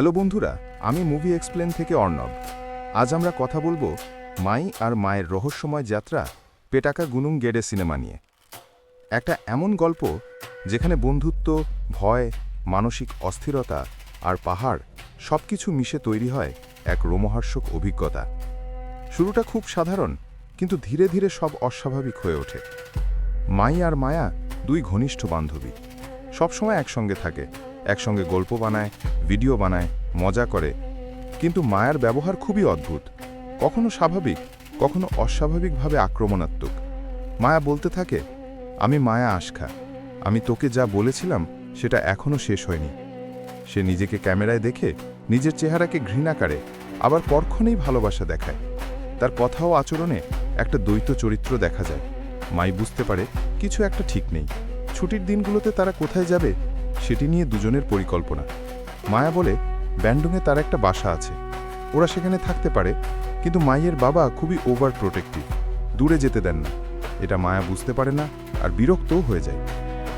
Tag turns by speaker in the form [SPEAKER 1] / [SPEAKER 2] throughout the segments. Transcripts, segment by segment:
[SPEAKER 1] Hello বন্ধুরা, আমি movie explain থেকে অর্ণব। আজ আমরা কথা বলব মাই আর মায়ের রহস্যময় যাত্রা পেটাকা গুনুং গেডে সিনেমা নিয়ে। একটা এমন গল্প যেখানে বন্ধুত্ব, ভয়, মানসিক অস্থিরতা আর পাহাড় সব কিছু মিশে তৈরি হয় এক রোমহর্ষক অভিজ্ঞতা। শুরুটা খুব সাধারণ, কিন্তু ধীরে ধীরে সব অস্বাভাবিক হয়ে ওঠে। মাই আর মায়া দুই ঘনিষ্ঠ বান্ধবী। সবসময় একসঙ্গে থাকে, একসঙ্গে গল্প বানায়, ভিডিও বানায়, মজা করে। কিন্তু মায়ার ব্যবহার খুবই অদ্ভুত। কখনো স্বাভাবিক, কখনো অস্বাভাবিকভাবে আক্রমণাত্মক। মায়া বলতে থাকে, আমি মায়া আশখা। আমি তোকে যা বলেছিলাম, সেটা এখনও শেষ হয়নি। সে নিজেকে ক্যামেরায় দেখে, নিজের চেহারাকে ঘৃণা করে, আবার পরক্ষণেই ভালোবাসা দেখায়। তার কথা ও আচরণে একটা দ্বৈত চরিত্র দেখা যায়। মাই বুঝতে পারে, কিছু একটা ঠিক নেই। ছুটির দিনগুলোতে তারা কোথায় যাবে, সেটি নিয়ে দুজনের পরিকল্পনা। মায়া বলে ব্যান্ডুংয়ে তার একটা বাসা আছে। ওরা সেখানে থাকতে পারে, কিন্তু মায়ের বাবা খুবই ওভার প্রোটেক্টিভ দূরে যেতে দেন না। এটা মায়া বুঝতে পারে না আর বিরক্তও হয়ে যায়।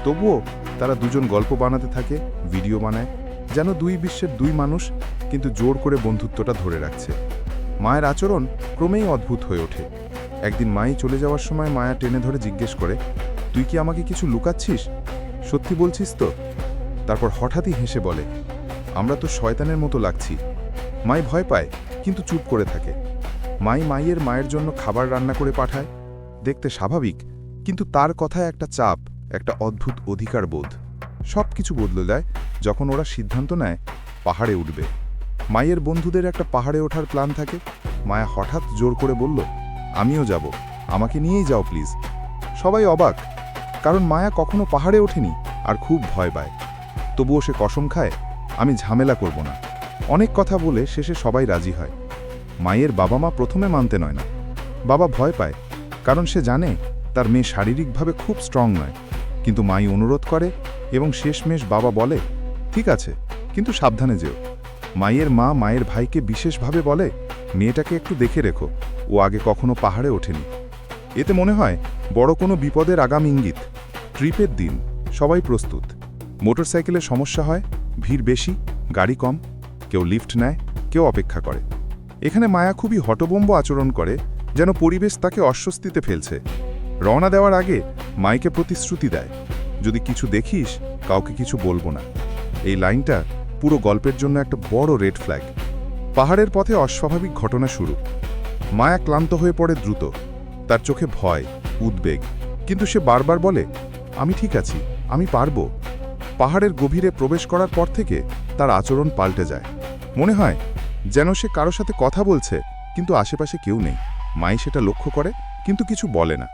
[SPEAKER 1] তবুও তারা দুজন গল্প বানাতে থাকে, ভিডিও বানায়, যেন দুই বিশ্বের দুই মানুষ কিন্তু জোর করে বন্ধুত্বটা ধরে রাখছে। মায়ের আচরণ ক্রমেই অদ্ভুত হয়ে ওঠে। একদিন মাই চলে যাওয়ার সময় মায়া টেনে ধরে জিজ্ঞেস করে তুই কি আমাকে কিছু লুকাচ্ছিস? সত্যি বলছিস তো? তারপর হঠাৎই হেসে বলে, আমরা তো শয়তানের মতো লাগছি। মাই ভয় পায়, কিন্তু চুপ করে থাকে। মাই মাইয়ের মায়ের জন্য খাবার রান্না করে পাঠায়। দেখতে স্বাভাবিক, কিন্তু তার কথায় একটা চাপ, একটা অদ্ভুত অধিকার বোধ। সব কিছু বদলে দেয়, যখন ওরা সিদ্ধান্ত নেয়, পাহাড়ে উঠবে। মায়ের বন্ধুদের একটা পাহাড়ে ওঠার প্ল্যান থাকে। মায়া হঠাৎ জোর করে বলল, আমিও যাব। আমাকে নিয়েই যাও, প্লিজ। সবাই অবাক। কারণ মায়া কখনো পাহাড়ে ওঠেনি আর খুব ভয় পায়। তবুও সে কসম খায়, আমি ঝামেলা করব না। অনেক কথা বলে শেষে সবাই রাজি হয়। মায়ের বাবা মা প্রথমে মানতে নয় না। বাবা ভয় পায়, কারণ সে জানে তার মেয়ে শারীরিকভাবে খুব স্ট্রং নয়। কিন্তু মাই অনুরোধ করে এবং শেষমেশ বাবা বলে, ঠিক আছে, কিন্তু সাবধানে যেও। মায়ের মা মায়ের ভাইকে বিশেষভাবে বলে, মেয়েটাকে একটু দেখে রেখো। ও আগে কখনো পাহাড়ে ওঠেনি। এতে মনে হয়, বড় কোনো বিপদের আগাম ইঙ্গিত। ট্রিপের দিন সবাই প্রস্তুত। মোটরসাইকেলের সমস্যা হয়, ভিড় বেশি, গাড়ি কম, কেউ লিফট নেয়, কেউ অপেক্ষা করে। এখানে মায়া খুবই হটবম্ব আচরণ করে, যেন পরিবেশ তাকে অস্বস্তিতে ফেলছে। রওনা দেওয়ার আগে মাইকে প্রতিশ্রুতি দেয়, যদি কিছু দেখিস, কাউকে কিছু বলব না। এই লাইনটা পুরো গল্পের জন্য একটা বড় রেড ফ্ল্যাগ। পাহাড়ের পথে অস্বাভাবিক ঘটনা শুরু। মায়া ক্লান্ত হয়ে পড়ে দ্রুত। তার চোখে ভয়, উদ্বেগ, কিন্তু সে বারবার বলে আমি ঠিক আছি, আমি পারব। পাহাড়ের গভীরে প্রবেশ করার পর থেকে তার আচরণ পাল্টে যায়। মনে হয় যেন সে কারও সাথে কথা বলছে, কিন্তু আশেপাশে কেউ নেই। মাই সেটা লক্ষ্য করে, কিন্তু কিছু বলে না।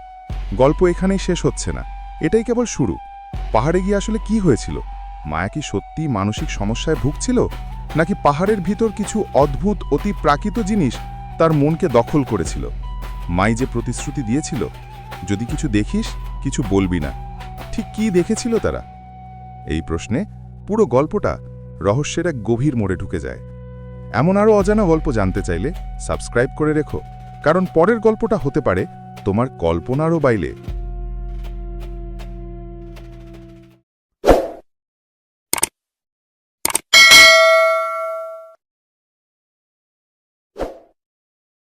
[SPEAKER 1] গল্প এখানেই শেষ হচ্ছে না। এটাই কেবল শুরু। পাহাড়ে গিয়ে আসলে কি হয়েছিল? মায়া কি সত্যি মানসিক সমস্যায় ভুগছিল? নাকি পাহাড়ের ভিতর কিছু অদ্ভুত, অতি প্রাকৃত জিনিস তার মনকে দখল করেছিল? মাই যে প্রতিশ্রুতি দিয়েছিল, যদি কিছু দেখিস, কিছু বলবি না। ঠিক কি দেখেছিল তারা? এই প্রশ্নে পুরো গল্পটা রহস্যের এক গভীর মোড়ে ঢুকে যায়। এমন আরও অজানা গল্প জানতে চাইলে সাবস্ক্রাইব করে রেখো, কারণ পরের গল্পটা হতে পারে তোমার কল্পনারও বাইলে।